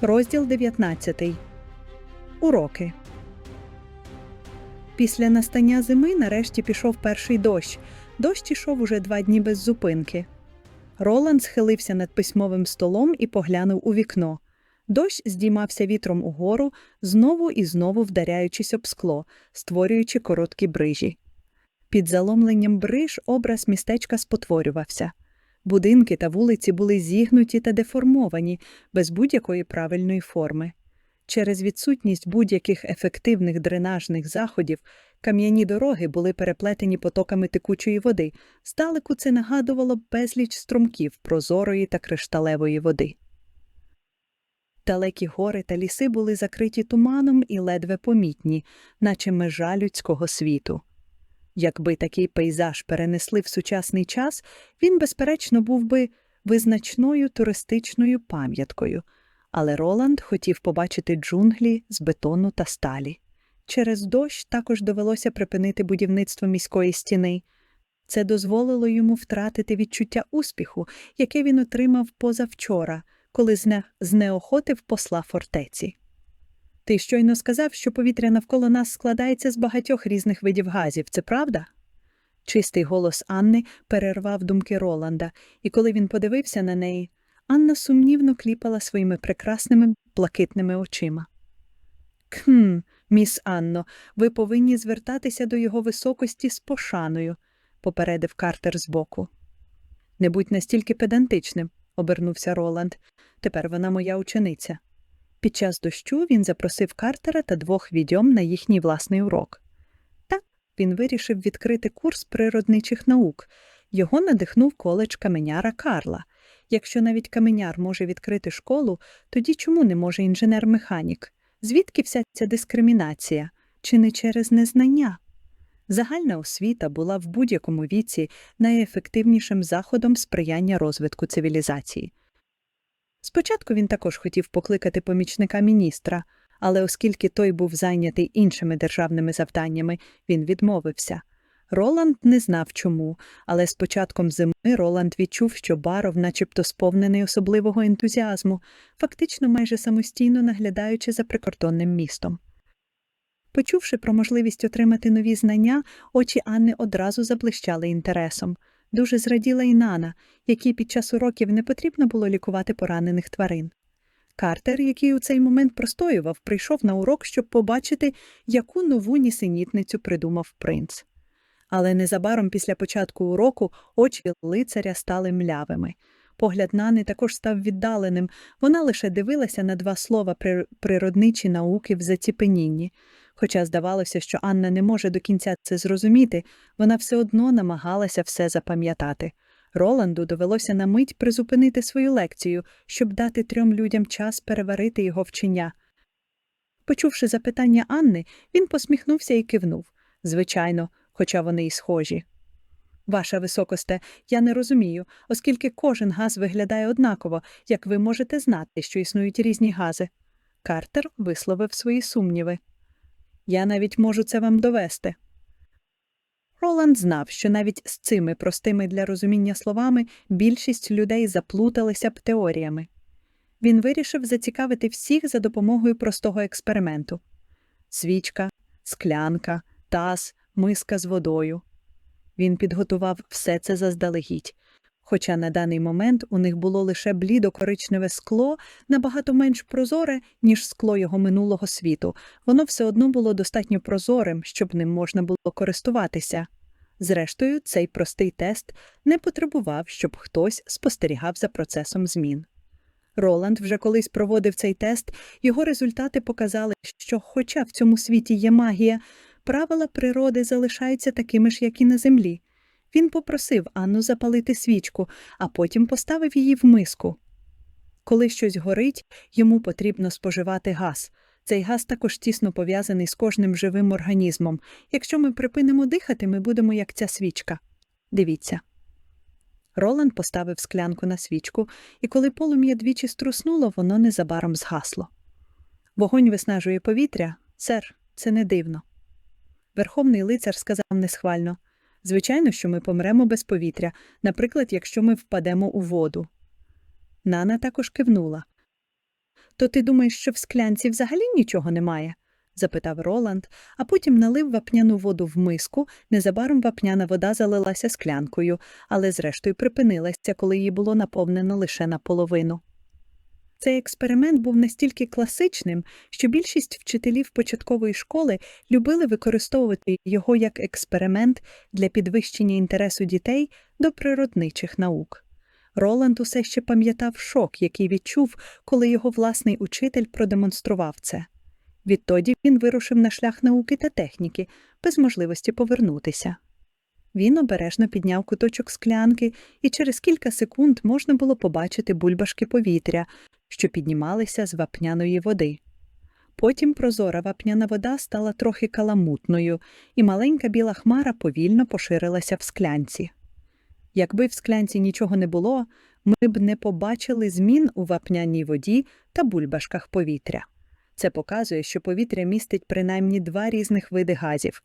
Розділ 19. Уроки. Після настання зими нарешті пішов перший дощ. Дощ ішов уже два дні без зупинки. Роланд схилився над письмовим столом і поглянув у вікно. Дощ здіймався вітром угору, знову і знову вдаряючись об скло, створюючи короткі брижі. Під заломленням бриж образ містечка спотворювався. Будинки та вулиці були зігнуті та деформовані, без будь-якої правильної форми. Через відсутність будь-яких ефективних дренажних заходів кам'яні дороги були переплетені потоками текучої води. Здалеку це нагадувало безліч струмків прозорої та кришталевої води. Далекі гори та ліси були закриті туманом і ледве помітні, наче межа людського світу. Якби такий пейзаж перенесли в сучасний час, він, безперечно, був би визначною туристичною пам'яткою, але Роланд хотів побачити джунглі з бетону та сталі. Через дощ також довелося припинити будівництво міської стіни. Це дозволило йому втратити відчуття успіху, яке він отримав позавчора, коли зне... знеохотив посла фортеці. Ти щойно сказав, що повітря навколо нас складається з багатьох різних видів газів, це правда? Чистий голос Анни перервав думки Роланда, і коли він подивився на неї, Анна сумнівно кліпала своїми прекрасними блакитними очима. Кхм, міс Анно, ви повинні звертатися до його високості з пошаною, попередив Картер збоку. Не будь настільки педантичним, обернувся Роланд. Тепер вона моя учениця. Під час дощу він запросив Картера та двох відьом на їхній власний урок. Так, він вирішив відкрити курс природничих наук. Його надихнув коледж каменяра Карла. Якщо навіть каменяр може відкрити школу, тоді чому не може інженер-механік? Звідки вся ця дискримінація? Чи не через незнання? Загальна освіта була в будь-якому віці найефективнішим заходом сприяння розвитку цивілізації. Спочатку він також хотів покликати помічника міністра, але оскільки той був зайнятий іншими державними завданнями, він відмовився. Роланд не знав чому, але з початком зими Роланд відчув, що Баров начебто сповнений особливого ентузіазму, фактично майже самостійно наглядаючи за прикордонним містом. Почувши про можливість отримати нові знання, очі Анни одразу заблищали інтересом. Дуже зраділа і Нана, якій під час уроків не потрібно було лікувати поранених тварин. Картер, який у цей момент простоював, прийшов на урок, щоб побачити, яку нову нісенітницю придумав принц. Але незабаром після початку уроку очі лицаря стали млявими. Погляд Нани також став віддаленим, вона лише дивилася на два слова «при- природничі науки в заціпенінні. Хоча здавалося, що Анна не може до кінця це зрозуміти, вона все одно намагалася все запам'ятати. Роланду довелося на мить призупинити свою лекцію, щоб дати трьом людям час переварити його вчення. Почувши запитання Анни, він посміхнувся і кивнув. Звичайно, хоча вони й схожі. Ваша високосте, я не розумію, оскільки кожен газ виглядає однаково, як ви можете знати, що існують різні гази. Картер висловив свої сумніви. Я навіть можу це вам довести. Роланд знав, що навіть з цими простими для розуміння словами більшість людей заплуталися б теоріями. Він вирішив зацікавити всіх за допомогою простого експерименту свічка, склянка, таз, миска з водою. Він підготував все це заздалегідь. Хоча на даний момент у них було лише блідо-коричневе скло, набагато менш прозоре, ніж скло його минулого світу, воно все одно було достатньо прозорим, щоб ним можна було користуватися. Зрештою, цей простий тест не потребував, щоб хтось спостерігав за процесом змін. Роланд вже колись проводив цей тест, його результати показали, що, хоча в цьому світі є магія, правила природи залишаються такими ж, як і на землі. Він попросив Анну запалити свічку, а потім поставив її в миску. Коли щось горить, йому потрібно споживати газ. Цей газ також тісно пов'язаний з кожним живим організмом. Якщо ми припинимо дихати, ми будемо як ця свічка. Дивіться. Роланд поставив склянку на свічку, і коли полум'я двічі струснуло, воно незабаром згасло. Вогонь виснажує повітря, сер, це не дивно. Верховний лицар сказав несхвально. Звичайно, що ми помремо без повітря, наприклад, якщо ми впадемо у воду. Нана також кивнула. То ти думаєш, що в склянці взагалі нічого немає? запитав Роланд, а потім налив вапняну воду в миску. Незабаром вапняна вода залилася склянкою, але зрештою припинилася, коли її було наповнено лише наполовину. Цей експеримент був настільки класичним, що більшість вчителів початкової школи любили використовувати його як експеримент для підвищення інтересу дітей до природничих наук. Роланд усе ще пам'ятав шок, який відчув, коли його власний учитель продемонстрував це. Відтоді він вирушив на шлях науки та техніки, без можливості повернутися. Він обережно підняв куточок склянки, і через кілька секунд можна було побачити бульбашки повітря, що піднімалися з вапняної води. Потім прозора вапняна вода стала трохи каламутною, і маленька біла хмара повільно поширилася в склянці. Якби в склянці нічого не було, ми б не побачили змін у вапняній воді та бульбашках повітря. Це показує, що повітря містить принаймні два різних види газів.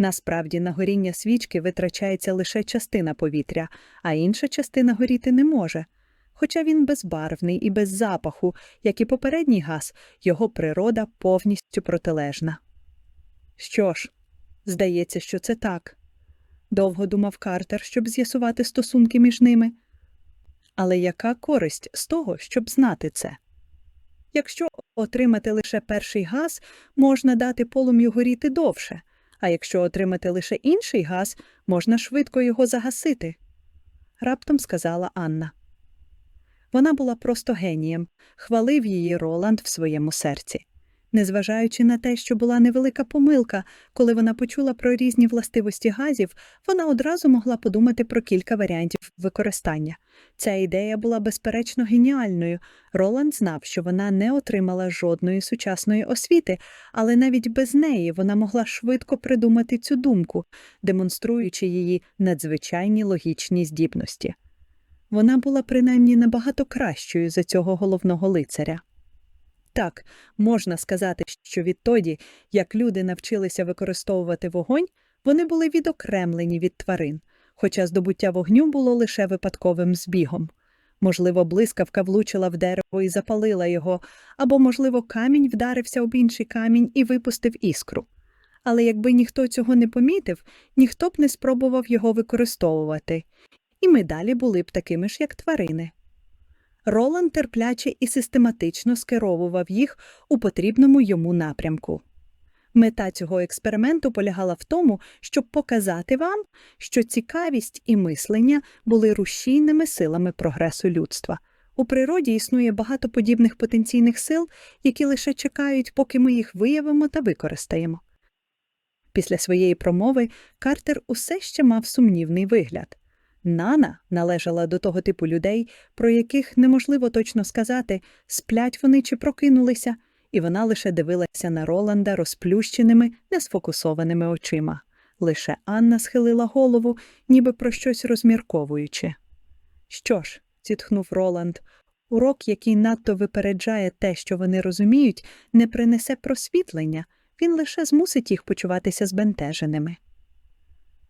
Насправді, на горіння свічки витрачається лише частина повітря, а інша частина горіти не може. Хоча він безбарвний і без запаху, як і попередній газ, його природа повністю протилежна. Що ж, здається, що це так. Довго думав Картер, щоб з'ясувати стосунки між ними. Але яка користь з того, щоб знати це? Якщо отримати лише перший газ, можна дати полум'ю горіти довше, а якщо отримати лише інший газ, можна швидко його загасити, раптом сказала Анна. Вона була просто генієм, хвалив її Роланд в своєму серці. Незважаючи на те, що була невелика помилка, коли вона почула про різні властивості газів, вона одразу могла подумати про кілька варіантів використання. Ця ідея була безперечно геніальною. Роланд знав, що вона не отримала жодної сучасної освіти, але навіть без неї вона могла швидко придумати цю думку, демонструючи її надзвичайні логічні здібності. Вона була принаймні набагато кращою за цього головного лицаря. Так, можна сказати, що відтоді, як люди навчилися використовувати вогонь, вони були відокремлені від тварин, хоча здобуття вогню було лише випадковим збігом. Можливо, блискавка влучила в дерево і запалила його, або, можливо, камінь вдарився об інший камінь і випустив іскру. Але якби ніхто цього не помітив, ніхто б не спробував його використовувати, і ми далі були б такими ж, як тварини. Роланд терпляче і систематично скеровував їх у потрібному йому напрямку. Мета цього експерименту полягала в тому, щоб показати вам, що цікавість і мислення були рушійними силами прогресу людства. У природі існує багато подібних потенційних сил, які лише чекають, поки ми їх виявимо та використаємо. Після своєї промови Картер усе ще мав сумнівний вигляд. Нана належала до того типу людей, про яких неможливо точно сказати, сплять вони чи прокинулися, і вона лише дивилася на Роланда розплющеними, несфокусованими очима. Лише Анна схилила голову, ніби про щось розмірковуючи. Що ж, зітхнув Роланд, урок, який надто випереджає те, що вони розуміють, не принесе просвітлення, він лише змусить їх почуватися збентеженими.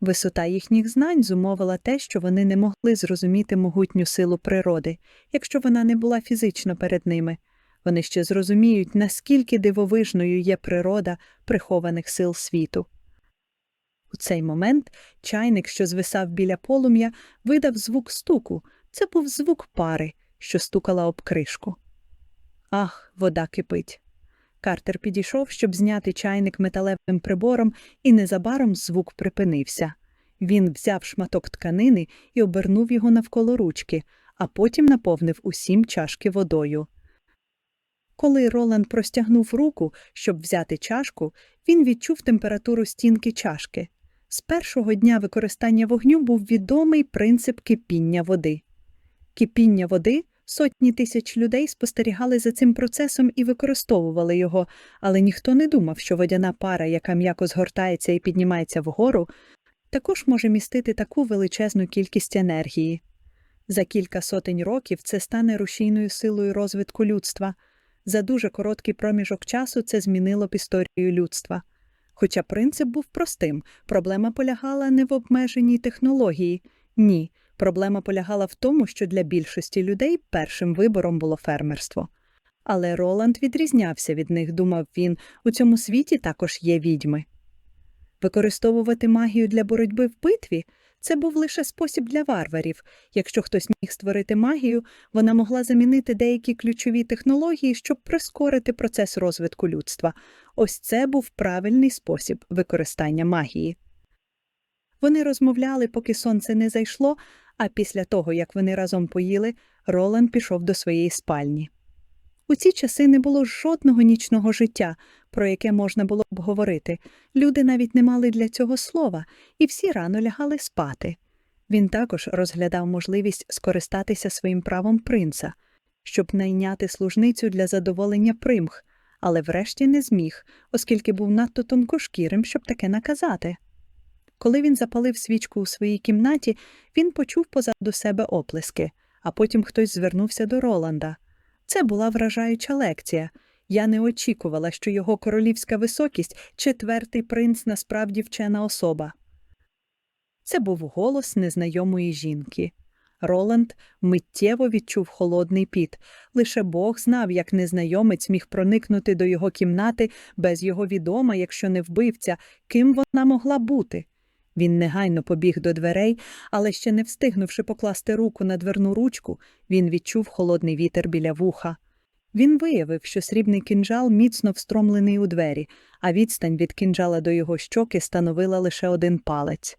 Висота їхніх знань зумовила те, що вони не могли зрозуміти могутню силу природи, якщо вона не була фізично перед ними. Вони ще зрозуміють, наскільки дивовижною є природа прихованих сил світу. У цей момент чайник, що звисав біля полум'я, видав звук стуку. Це був звук пари, що стукала об кришку. Ах, вода кипить. Картер підійшов, щоб зняти чайник металевим прибором, і незабаром звук припинився. Він взяв шматок тканини і обернув його навколо ручки, а потім наповнив усім чашки водою. Коли Роланд простягнув руку, щоб взяти чашку, він відчув температуру стінки чашки. З першого дня використання вогню був відомий принцип кипіння води. Кипіння води Сотні тисяч людей спостерігали за цим процесом і використовували його, але ніхто не думав, що водяна пара, яка м'яко згортається і піднімається вгору, також може містити таку величезну кількість енергії. За кілька сотень років це стане рушійною силою розвитку людства. За дуже короткий проміжок часу це змінило б історію людства. Хоча принцип був простим, проблема полягала не в обмеженій технології, ні. Проблема полягала в тому, що для більшості людей першим вибором було фермерство. Але Роланд відрізнявся від них, думав він, у цьому світі також є відьми. Використовувати магію для боротьби в битві це був лише спосіб для варварів. Якщо хтось міг створити магію, вона могла замінити деякі ключові технології, щоб прискорити процес розвитку людства. Ось це був правильний спосіб використання магії. Вони розмовляли, поки сонце не зайшло, а після того, як вони разом поїли, Роланд пішов до своєї спальні. У ці часи не було жодного нічного життя, про яке можна було б говорити. Люди навіть не мали для цього слова, і всі рано лягали спати. Він також розглядав можливість скористатися своїм правом принца, щоб найняти служницю для задоволення примх, але врешті не зміг, оскільки був надто тонкошкірим, щоб таке наказати. Коли він запалив свічку у своїй кімнаті, він почув позаду себе оплески, а потім хтось звернувся до Роланда. Це була вражаюча лекція. Я не очікувала, що його королівська високість, четвертий принц, насправді вчена особа. Це був голос незнайомої жінки. Роланд миттєво відчув холодний піт. Лише Бог знав, як незнайомець міг проникнути до його кімнати без його відома, якщо не вбивця, ким вона могла бути. Він негайно побіг до дверей, але ще не встигнувши покласти руку на дверну ручку, він відчув холодний вітер біля вуха. Він виявив, що срібний кинджал міцно встромлений у двері, а відстань від кинджала до його щоки становила лише один палець.